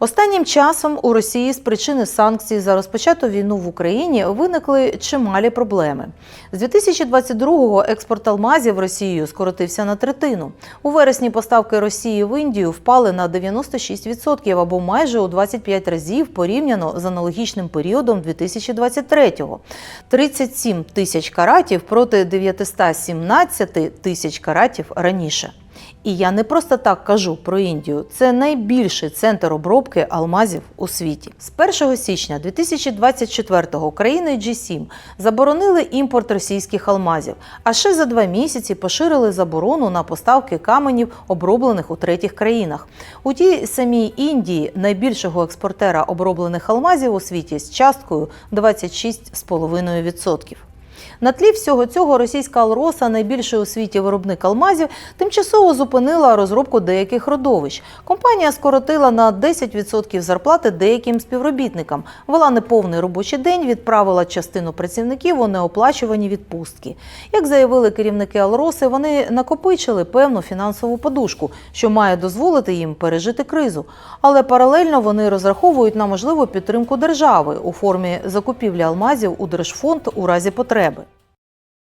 Останнім часом у Росії з причини санкцій за розпочату війну в Україні виникли чималі проблеми. З 2022-го експорт алмазів в Росію скоротився на третину. У вересні поставки Росії в Індію впали на 96% або майже у 25 разів порівняно з аналогічним періодом 2023-го. 37 тисяч каратів проти 917 тисяч каратів раніше. І я не просто так кажу про Індію. Це найбільший центр обробки алмазів у світі. З 1 січня 2024-го країни G7 заборонили імпорт російських алмазів, а ще за два місяці поширили заборону на поставки каменів, оброблених у третіх країнах. У тій самій Індії найбільшого експортера оброблених алмазів у світі з часткою 26,5%. На тлі всього цього російська Алроса, найбільший у світі виробник алмазів, тимчасово зупинила розробку деяких родовищ. Компанія скоротила на 10% зарплати деяким співробітникам, вела неповний робочий день, відправила частину працівників у неоплачувані відпустки. Як заявили керівники Алроси, вони накопичили певну фінансову подушку, що має дозволити їм пережити кризу. Але паралельно вони розраховують на можливу підтримку держави у формі закупівлі алмазів у держфонд у разі потреби.